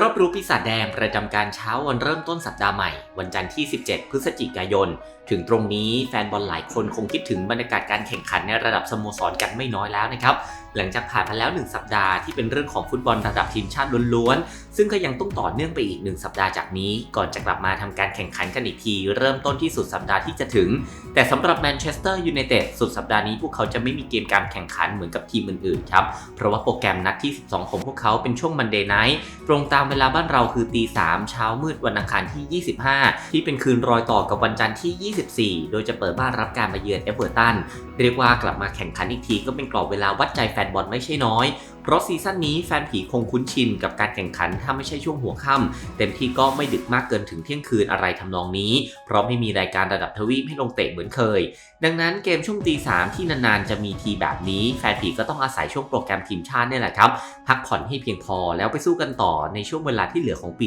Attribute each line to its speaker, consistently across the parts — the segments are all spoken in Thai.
Speaker 1: รอบรู้ปีศาจแดงประจำการเช้าวันเริ่มต้นสัปดาห์ใหม่ วันจันทร์ที่ 17 พฤศจิกายน ถึงตรงนี้แฟนบอลหลายคนคงคิดถึงบรรยากาศการแข่งขันในระดับสโมสรกันไม่น้อยแล้วนะครับ หลังจากผ่านมาแล้ว 1 สัปดาห์ที่เป็นเรื่องของฟุตบอลระดับทีมชาติล้วนๆ ซึ่งก็ยังต้องต่อเนื่องไปอีก 1 สัปดาห์จากนี้ ก่อนจะกลับมาทำการแข่งขันกันอีกที เริ่มต้นที่สุดสัปดาห์ที่จะถึง แต่สำหรับแมนเชสเตอร์ยูไนเต็ดสุดสัปดาห์นี้พวกเขาจะไม่มีเกมการแข่งขันเหมือนกับทีมอื่นๆครับเพราะว่าโปรแกรมนัดที่ 12 ของพวกเขาเป็นช่วงมันเดย์ไนท์ตรงตามเวลาบ้านเราคือตี3เช้ามืดวันอังคารที่ 25 ที่เป็นคืนรอยต่อกับวันจันทร์ที่ 24 โดยจะเปิดบ้านรับการมาเยือนเอเวอร์ตันเรียกว่ากลับมาแข่งขันอีกทีก็เป็นกรอบเวลาวัดใจแฟนบอลไม่ใช่น้อย เพราะซีซั่นนี้แฟนผีคงคุ้นชินกับการแข่งขันถ้าไม่ใช่ช่วงหัวค่ำเต็มที่ก็ไม่ดึกมากเกินถึงเที่ยงคืนอะไรทำนองนี้ เพราะไม่มีรายการระดับทวีปให้ลงเตะเหมือนเคย ดังนั้นเกมช่วงตีสามที่นานๆ จะมีทีแบบนี้ แฟนผีก็ต้องอาศัยช่วงโปรแกรมทีมชาตินี่แหละครับพักผ่อนให้เพียงพอแล้วไปสู้กันต่อในช่วงเวลาที่เหลือของปี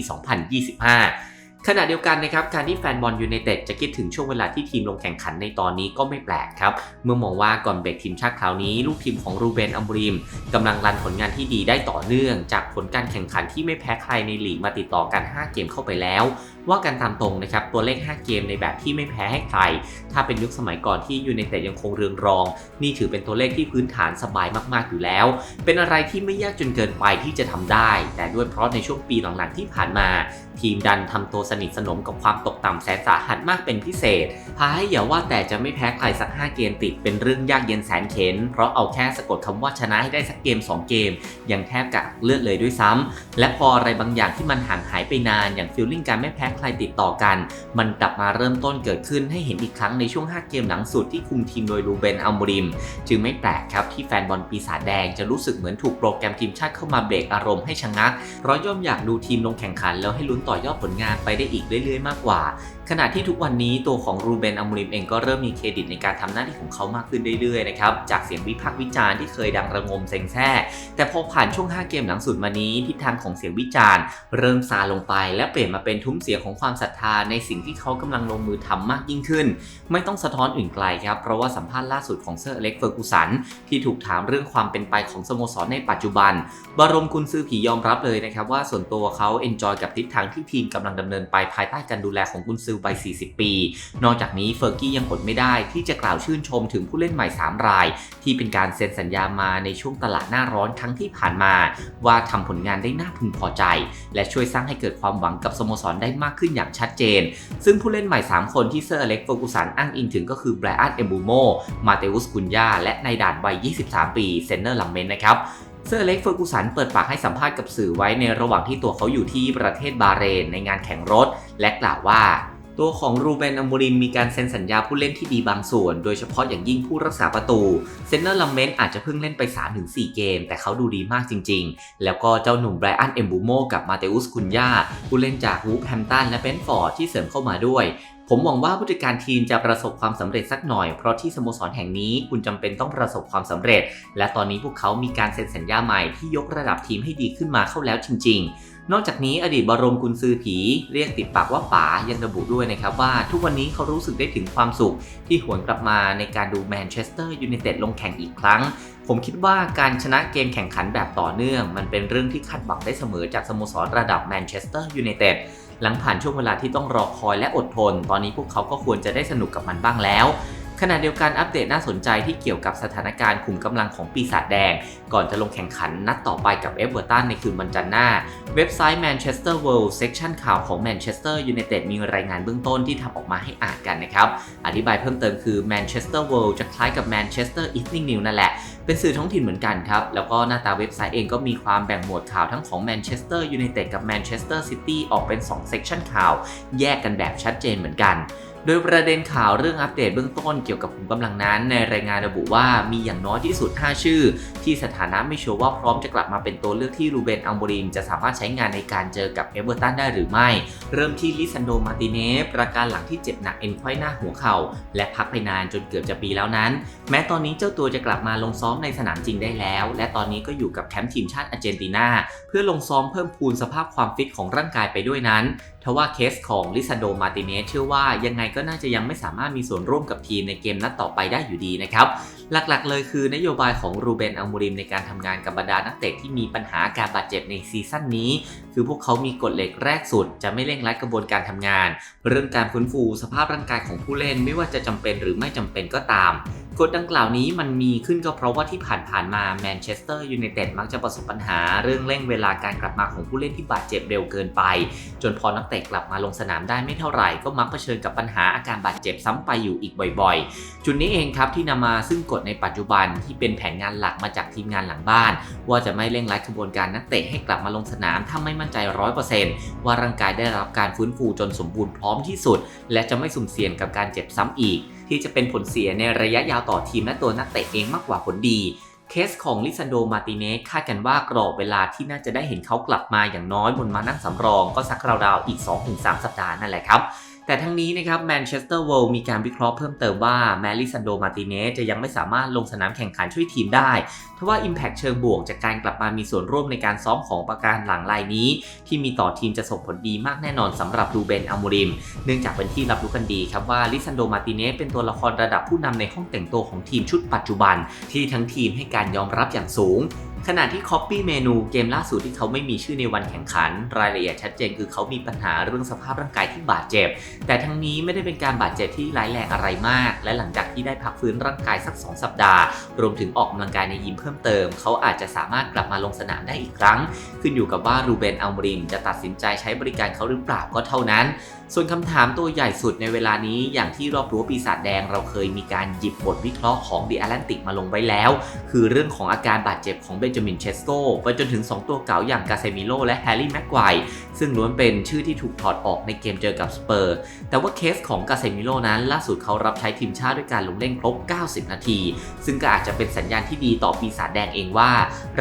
Speaker 1: 2025 ขณะเดียวกันนะครับการที่แฟนบอลยูไนเต็ดจะคิดถึงช่วงเวลาที่ทีมลงแข่งขันในตอนนี้ก็ไม่แปลกครับ เมื่อมองว่าก่อนเบรกทีมชาติคราวนี้ ลูกทีมของรูเบนอัมบริมกำลังรันผลงานที่ดีได้ต่อเนื่อง จากผลการแข่งขันที่ไม่แพ้ใครในลีกมาติดต่อกัน 5 เกมเข้าไปแล้ว ว่ากันตามตรงนะครับตัวเลข 5 เกมในแบบที่ไม่แพ้ให้ใคร ถ้าเป็นยุคสมัยก่อนที่ยูไนเต็ดยังคงเรืองรอง นี่ถือเป็นตัวเลขที่พื้นฐานสบายมากๆอยู่แล้ว เป็นอะไรที่ไม่ยากจนเกินไปที่จะทำได้ แต่ด้วยเพราะในช่วงปีหลังๆที่ผ่านมา ทีมดันทำตัวสนิทสนมกับความตกต่ำแสนสาหัสมากเป็นพิเศษพาให้อย่าว่าแต่จะไม่แพ้ใครสัก 5 เกมติดเป็นเรื่องยากเย็นแสนเข็น เพราะเอาแค่สะกดคำว่าชนะให้ได้สักเกม 2 เกม ยังแทบกะเลือดเลยด้วยซ้ำและพออะไรบางอย่างที่มันห่างหายไปนานอย่างฟิลลิ่งการไม่แพ้ใครติดต่อกัน มันกลับมาเริ่มต้นเกิดขึ้นให้เห็นอีกครั้งในช่วง 5 เกมหลังสุดที่คุมทีมโดยรูเบนอัลโมริม จึงไม่แปลกครับที่แฟนบอลปีศาจแดงจะรู้สึกเหมือนถูกโปรแกรมทีมชาติเข้ามาเบรกอารมณ์ให้ชะงักเพราะย่อมอยากดูทีมลงแข่งขัน แล้วให้ลุ้นต่อยอดผลงานไปได้อีกเรื่อยๆ มากกว่า ขณะที่ทุกวันนี้ตัวของรูเบนอัมริมเองก็เริ่มมีเครดิตในการทำหน้าที่ของเขามากขึ้นเรื่อยๆนะครับจากเสียงวิพากษ์วิจารณ์ที่เคยดังระงมเซ็งแซ่แต่พอผ่านช่วง 5 เกมหลังสุดมานี้ทิศทางของเสียงวิจารณ์ เริ่มซาลงไปและเปลี่ยนมาเป็นทุ้มเสียงของความศรัทธาในสิ่งที่เขากำลังลงมือทำมากยิ่งขึ้น ไม่ต้องสะท้อนอื่นไกลครับ เพราะว่าสัมภาษณ์ล่าสุดของเซอร์อเล็กเฟอร์กูสันที่ถูกถามเรื่องความเป็นไปของสโมสรในปัจจุบัน บรมกุนซือผียอมรับเลยนะครับว่าส่วนตัวเขาเอนจอยกับทิศทางที่ทีมกำลังดำเนินไปภายใต้การดูแลของกุนซือวัย40 ปี นอกจากนี้เฟอร์กี้ยังอดไม่ได้ที่จะกล่าวชื่นชมถึงผู้เล่นใหม่ 3 ราย ที่เป็นการเซ็นสัญญามาในช่วงตลาดหน้าร้อนครั้งที่ผ่านมา ว่าทำผลงานได้น่าพึงพอใจ และช่วยสร้างให้เกิดความหวังกับสโมสรได้มากากขึ้นอย่างชัดเจน ซึ่งผู้เล่นใหม่ 3 คนที่เซอร์เล็กโฟกุสันอ้างอิงถึงก็คือไบรอันเอมบูโม มาเตอุสกุนยา และในด่านวัย 23 ปี เซนเนอร์ลัมเมนนะครับเซอร์เล็กเฟอร์กูสันเปิดปากให้สัมภาษณ์กับสื่อไว้ในระหว่างที่ตัวเขาอยู่ที่ประเทศบาเรนในงานแข่งรถ และกล่าวว่า ตัวของรูเบนอัมบูริมมีการเซ็นสัญญาผู้เล่นที่ดีบางส่วน โดยเฉพาะอย่างยิ่งผู้รักษาประตู เซนเนอร์ลัมเมนอาจจะเพิ่งเล่นไป 3-4 เกม แต่เขาดูดีมากจริง ๆ แล้วก็เจ้าหนุ่มไบรอันเอมบูโมกับมาเตอุสคุนยาผู้เล่นจากวูฟแฮมตันและเบนฟอร์ดที่เสริมเข้ามาด้วยผมหวังว่าผู้จัดการทีมจะประสบความสำเร็จสักหน่อย เพราะที่สโมสรแห่งนี้คุณจำเป็นต้องประสบความสำเร็จ และตอนนี้พวกเขามีการเซ็นสัญญาใหม่ที่ยกระดับทีมให้ดีขึ้นมาเข้าแล้วจริง ๆ นอกจากนี้อดีตบรมกุนซือผีเรียกติดปากว่าป๋ายังระบุด้วยนะครับว่าทุกวันนี้เขารู้สึกได้ถึงความสุข ที่หวนกลับมาในการดูแมนเชสเตอร์ยูไนเต็ดลงแข่งอีกครั้ง ผมคิดว่าการชนะเกมแข่งขันแบบต่อเนื่อง มันเป็นเรื่องที่คาดหวังได้เสมอจากสโมสรระดับแมนเชสเตอร์ยูไนเต็ดหลังผ่านช่วงเวลาที่ต้องรอคอยและอดทน ตอนนี้พวกเขาก็ควรจะได้สนุกกับมันบ้างแล้ว ขณะเดียวกันอัปเดตน่าสนใจที่เกี่ยวกับสถานการณ์ขุมกำลังของปีศาจแดง ก่อนจะลงแข่งขันนัดต่อไปกับเอเวอร์ตันในคืนวันจันทร์หน้า เว็บไซต์ Manchester World Section ข่าวของ Manchester United มีรายงานเบื้องต้นที่ทำออกมาให้อ่านกันนะครับ อธิบายเพิ่มเติมคือ Manchester World จะคล้ายกับ Manchester Evening News นั่นแหละ เป็นสื่อท้องถิ่นเหมือนกันครับ แล้วก็หน้าตาเว็บไซต์เองก็มีความแบ่งหมวดข่าวทั้งของ Manchester United กับ Manchester City ออกเป็น2 section ข่าว แยกกันแบบชัดเจนเหมือนกัน โดยประเด็นข่าวเรื่องอัปเดตเบื้องต้นเกี่ยวกับขุมกำลังนั้น ในรายงานระบุว่ามีอย่างน้อยที่สุด 5 ชื่อ ที่สถานะไม่ชัวร์ว่าพร้อมจะกลับมาเป็นตัวเลือกที่รูเบนอัลโมริมจะสามารถใช้งานในการเจอกับเอเวอร์ตันได้หรือไม่ เริ่มที่ลิซันโดมาติเนสประการหลังที่เจ็บหนักเอ็นไขว้หน้าหัวเข่า และพักไปนานจนเกือบจะปีแล้วนั้น แม้ตอนนี้เจ้าตัวจะกลับมาลงซ้อมในสนามจริงได้แล้ว และตอนนี้ก็อยู่กับแคมป์ทีมชาติอาร์เจนตินาเพื่อลงซ้อมเพิ่มพูนสภาพความฟิตของร่างกายไปด้วยนั้นทว่าเคสของลิซาโดมาติเนสเชื่อว่ายังไงก็น่าจะยังไม่สามารถมีส่วนร่วมกับทีมในเกมนัดต่อไปได้อยู่ดีนะครับ หลักๆ เลยคือนโยบายของรูเบนอัลมูริมในการทำงานกับบรรดานักเตะที่มีปัญหาการบาดเจ็บในซีซั่นนี้ คือพวกเขามีกฎเหล็กแรกสุด จะไม่เร่งรัดกระบวนการทำงาน เรื่องการฟื้นฟูสภาพร่างกายของผู้เล่นไม่ว่าจะจำเป็นหรือไม่จำเป็นก็ตาม กฎดังกล่าวนี้มันมีขึ้นก็เพราะว่าที่ผ่านๆมาแมนเชสเตอร์ยูไนเต็ดมักจะประสบปัญหาเรื่องเร่งเวลาการกลับมาของผู้เล่นที่บาดเจ็บเร็วเกินไป จนพอนักเตะกลับมาลงสนามได้ไม่เท่าไหร่ก็มักเผชิญกับปัญหาอาการบาดเจ็บซ้ำไปอยู่อีกบ่อยๆ จุดนี้เองครับที่นำมาซึ่งกฎในปัจจุบันที่เป็นแผนงานหลักมาจากทีมงานหลังบ้าน ว่าจะไม่เร่งรัดกระบวนการนักเตะให้กลับมาลงสนามถ้าไม่มั่นใจร้อยเปอร์เซนต์ว่าร่างกายได้รับการฟื้นฟูจนสมบูรณ์พร้อมที่สุด และจะไม่สุ่มเสี่ยงกับการเจ็บซ้ำอีก ที่จะเป็นผลเสียในระยะยาวต่อทีมและตัวนักเตะเองมากกว่าผลดีเคสของลิซันโด มาติเนสคาดกันว่ากรอบเวลาที่น่าจะได้เห็นเขากลับมาอย่างน้อยบนมานั่งสำรองก็สักราวๆอีก 2-3 สัปดาห์นั่นแหละครับ แต่ทั้งนี้นะครับแมนเชสเตอร์เวิลด์มีการวิเคราะห์เพิ่มเติมว่าแมลิซันโดมาติเนสจะยังไม่สามารถลงสนามแข่งขันช่วยทีมได้ทว่า Impact เชิงบวกจากการกลับมามีส่วนร่วมในการซ้อมของประการหลังรายนี้ ที่มีต่อทีมจะส่งผลดีมากแน่นอนสำหรับรูเบนอัมูริม เนื่องจากเป็นที่รับรู้กันดีครับว่าลิซันโดมาติเนสเป็นตัวละครระดับผู้นำในห้องแต่งตัวของทีมชุดปัจจุบัน ที่ทั้งทีมให้การยอมรับอย่างสูง ขณะที่ Copy เมนูเกมล่าสุดที่เขาไม่มีชื่อในวันแข่งขัน รายละเอียดชัดเจนคือเขามีปัญหาเรื่องสภาพร่างกายที่บาดเจ็บ แต่ทั้งนี้ไม่ได้เป็นการบาดเจ็บที่ร้ายแรงอะไรมาก และหลังจากที่ได้พักฟื้นร่างกายสัก 2 สัปดาห์ รวมถึงออกกำลังกายในยิมเพิ่มเติม เขาอาจจะสามารถกลับมาลงสนามได้อีกครั้ง ขึ้นอยู่กับว่ารูเบนอัลมริมจะตัดสินใจใช้บริการเขาหรือเปล่าก็เท่านั้น ส่วนคำถามตัวใหญ่สุดในเวลานี้อย่างที่รอบรั้วปีศาจแดงเราเคยมีการหยิบบทวิเคราะห์ของ The Atlantic มาลงไว้แล้ว คือเรื่องของอาการบาดเจ็บของเบนจามินเชสโกไปจนถึง 2 ตัวเก่าอย่างกาเซมิโลและแฮร์รี่แม็กไกวซึ่งล้วนเป็นชื่อที่ถูกถอดออกในเกมเจอกับสเปอร์ แต่ว่าเคสของกาเซมิโลนั้น ล่าสุดเขารับใช้ทีมชาติด้วยการลงเล่นครบ 90 นาที ซึ่งก็อาจจะเป็นสัญญาณที่ดีต่อปีศาจแดงเองว่า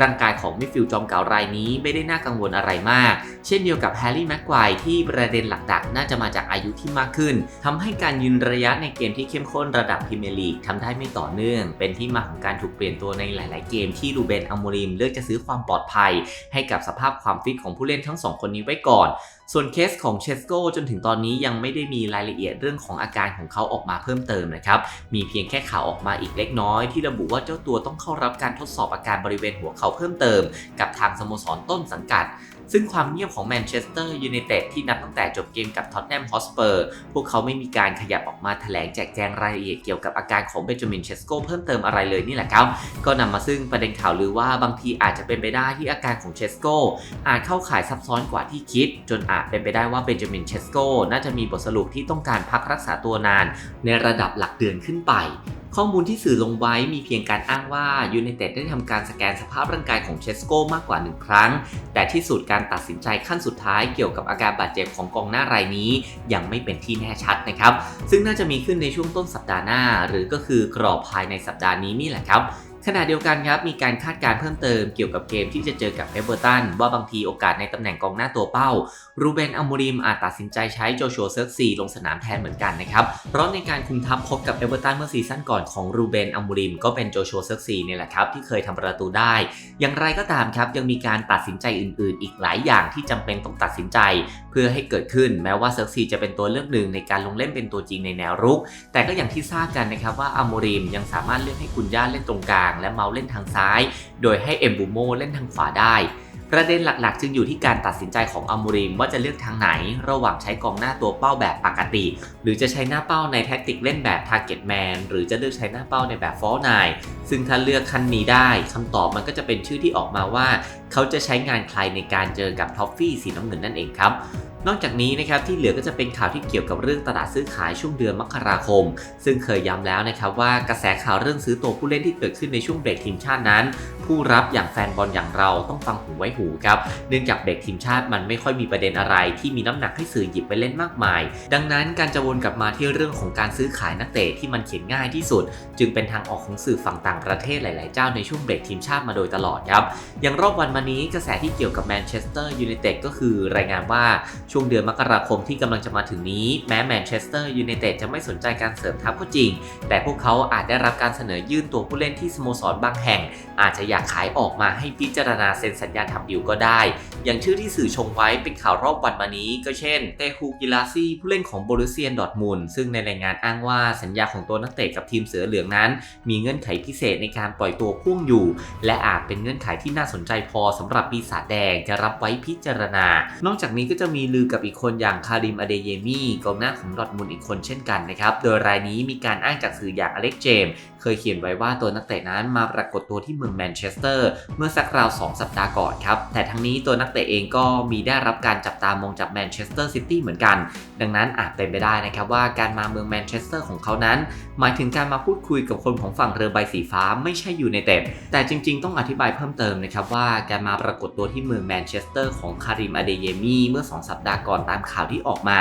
Speaker 1: ร่างกายของมิดฟิลด์จอมเก่ารายนี้ไม่ได้น่ากังวลอะไรมาก เช่นเดียวกับแฮร์รี่แม็กไกวที่ประเด็นหลักๆ น่าจะมาจากอายุที่มากขึ้นทำให้การยืนระยะในเกมที่เข้มข้นระดับพรีเมียร์ลีกทำได้ไม่ต่อเนื่อง เป็นที่มาของการถูกเปลี่ยนตัวในหลาย ๆ เกมที่รูเบนอัลโมรมเลือกจะซื้อความปลอดภัย ให้กับสภาพความฟิตของผู้เล่นทั้งสองคนนี้ไว้ก่อน ส่วนเคสของเชสโกจนถึงตอนนี้ยังไม่ได้มีรายละเอียดเรื่องของอาการของเขาออกมาเพิ่มเติมนะครับ มีเพียงแค่ข่าวออกมาอีกเล็กน้อย ที่ระบุว่าเจ้าตัวต้องเข้ารับการทดสอบอาการบริเวณหัวเข่าเพิ่มเติม กับทางสโมสรต้นสังกัด ซึ่งความเงียบของแมนเชสเตอร์ยูไนเต็ดที่นับตั้งแต่จบเกมกับท็อตแนมฮอสเปอร์พวกเขาไม่มีการขยับออกมาแถลงแจกแจงรายละเอียดเกี่ยวกับอาการของเบนจามินเชสโกเพิ่มเติมอะไรเลยนี่แหละครับ ก็นำมาซึ่งประเด็นข่าวลือว่าบางทีอาจจะเป็นไปได้ที่อาการของเชสโกอาจเข้าข่ายซับซ้อนกว่าที่คิด จนอาจเป็นไปได้ว่าเบนจามินเชสโกน่าจะมีบทสรุปที่ต้องการพักรักษาตัวนาน ในระดับหลักเดือนขึ้นไปข้อมูลที่สื่อลงไว้มีเพียงการอ้างว่ายูไนเต็ดได้ทำการสแกนสภาพร่างกายของเชสโกมากกว่า 1 ครั้ง แต่ที่สุดการตัดสินใจขั้นสุดท้ายเกี่ยวกับอาการบาดเจ็บของกองหน้ารายนี้ ยังไม่เป็นที่แน่ชัดนะครับ ซึ่งน่าจะมีขึ้นในช่วงต้นสัปดาห์หน้า หรือก็คือกรอบภายในสัปดาห์นี้นี่แหละครับ ขณะเดียวกันครับมีการคาดการ์เพิ่มเติมเกี่ยวกับเกมที่จะเจอกับเอเวอร์ตันว่าบางทีโอกาสในตำแหน่งกองหน้าตัวเป้า รูเบนอัลโมริมอาจตัดสินใจใช้โจชัวเซิร์กซีลงสนามแทนเหมือนกันนะครับเพราะในการคุมทัพพบกับเอเวอร์ตันเมื่อซีซั่นก่อนของรูเบนอัลโมริมก็เป็นโจชัวเซิร์กซีเนี่ยแหละครับที่เคยทำประตูได้ อย่างไรก็ตามครับยังมีการตัดสินใจอื่น ๆ อีกหลายอย่างที่จำเป็นต้องตัดสินใจ เพื่อให้เกิดขึ้นแม้ว่าเซิร์กซีจะเป็นตัวเลือกหนึ่งในการลงเล่นเป็นตัวจริงในแนวรุก แต่ก็อย่างที่ทราบกันนะครับว่าอัลโมริมยังสามารถเลือกให้คุณย่าเล่นตรงกลางและเมาส์เล่นทางซ้าย โดยให้เอ็มบูโมเล่นทางขวาได้ ประเด็นหลักๆ จึงอยู่ที่การตัดสินใจของอัลโมริมว่าจะเลือกทางไหน ระหว่างใช้กองหน้าตัวเป้าแบบปกติ หรือจะใช้หน้าเป้าในแท็กติกเล่นแบบ Target Man หรือจะเลือกใช้หน้าเป้าในแบบ f a l l 9ซึ่งถ้าเลือกคันนี้ได้คำตอบมันก็จะเป็นชื่อที่ออกมาว่า เขาจะใช้งานใครในการเจอกับท็อฟฟี่สีน้ำเงินนั่นเองครับ นอกจากนี้นะครับที่เหลือก็จะเป็นข่าวที่เกี่ยวกับเรื่องตลาดซื้อขายช่วงเดือนมกราคม ซึ่งเคยย้ำแล้วนะครับว่ากระแสข่าวเรื่องซื้อตัวผู้เล่นที่เกิดขึ้นในช่วงเบรกทีมชาตินั้น ผู้รับอย่างแฟนบอลอย่างเราต้องฟังหูไว้หูครับ เนื่องจากเบรกทีมชาติมันไม่ค่อยมีประเด็นอะไร ที่มีน้ำหนักให้สื่อหยิบไปเล่นมากมาย ดังนั้นการจะวนกลับมาที่เรื่องของการซื้อขายนักเตะที่มันเขียนง่ายที่สุด จึงเป็นทางออกของสื่อฝั่งต่างประเทศหลาย ๆ เจ้าในช่วงเบรกทีมชาติมาโดยตลอดครับ อย่างรอบวันมานี้กระแสที่เกี่ยวกับแมนเชสเตอร์ยูไนเต็ดก็คือรายงานว่าช่วงเดือนมกราคมที่กำลังจะมาถึงนี้แม้แมนเชสเตอร์ยูไนเต็ดจะไม่สนใจการเสริมทัพก็จริง แต่พวกเขาอาจได้รับการเสนอยื่นตัวผู้เล่นที่สโมสรบางแห่ง อาจจะอยากากขายออกมาให้พิจารณาเซ็นสัญญาทำดิวก็ได้ อย่างชื่อที่สื่อชงไว้เป็นข่าวรอบวันมานี้ ก็เช่นเตฮูกิลาซี่ผู้เล่นของโบรุเซียนดอทมุนซึ่งในรายงานอ้างว่าสัญญาของตัวนักเตะกับทีมเสือเหลืองนั้น มีเงื่อนไขพิเศษในการปล่อยตัวพ่วงอยู่ และอาจเป็นเงื่อนไขที่น่าสนใจพอสำหรับปีศาจแดงจะรับไว้พิจารณา นอกจากนี้ก็จะมีลือกับอีกคนอย่างคาริมอเดเยมีกองหน้าของดอทมุนอีกคนเช่นกันนะครับ โดยรายนี้มีการอ้างจากสื่ออย่างอเล็กเจมเคยเขียนไว้ว่าตัวนักเตะนั้นมาปรากฏตัวที่เมืองแมนเชสเตอร์เมื่อสักราว2สัปดาห์ก่อนครับ แต่ทั้งนี้ตัวนักเตะเองก็มีได้รับการจับตามองจากแมนเชสเตอร์ซิตี้เหมือนกัน ดังนั้นอาจเป็นไปได้นะครับว่าการมาเมืองแมนเชสเตอร์ของเขานั้น หมายถึงการมาพูดคุยกับคนของฝั่งเรือใบสีฟ้าไม่ใช่อยู่ในเต็ดแต่จริง ๆ ต้องอธิบายเพิ่มเติมนะครับว่าการมาปรากฏตัวที่เมืองแมนเชสเตอร์ของคาริมอเดเยมีเมื่อ 2 สัปดาห์ก่อนตามข่าวที่ออกมา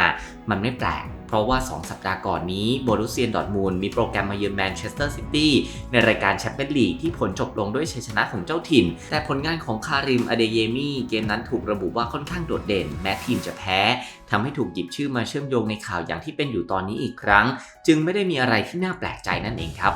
Speaker 1: มันไม่แปลก เพราะว่า 2 สัปดาห์ก่อนนี้โบรุเซียนดอทมูลมีโปรแกรมมาเยือนแมนเชสเตอร์ซิตี้ในรายการแชมเปี้ยนลีกที่ผลจบลงด้วยชัยชนะของเจ้าถิ่น แต่ผลงานของคาริมอเดเยมีเกมนั้นถูกระบุว่าค่อนข้างโดดเด่น แม้ทีมจะแพ้ทำให้ถูกหยิบชื่อมาเชื่อมโยงในข่าวอย่างที่เป็นอยู่ตอนนี้อีกครั้ง จึงไม่ได้มีอะไรที่น่าแปลกใจนั่นเองครับ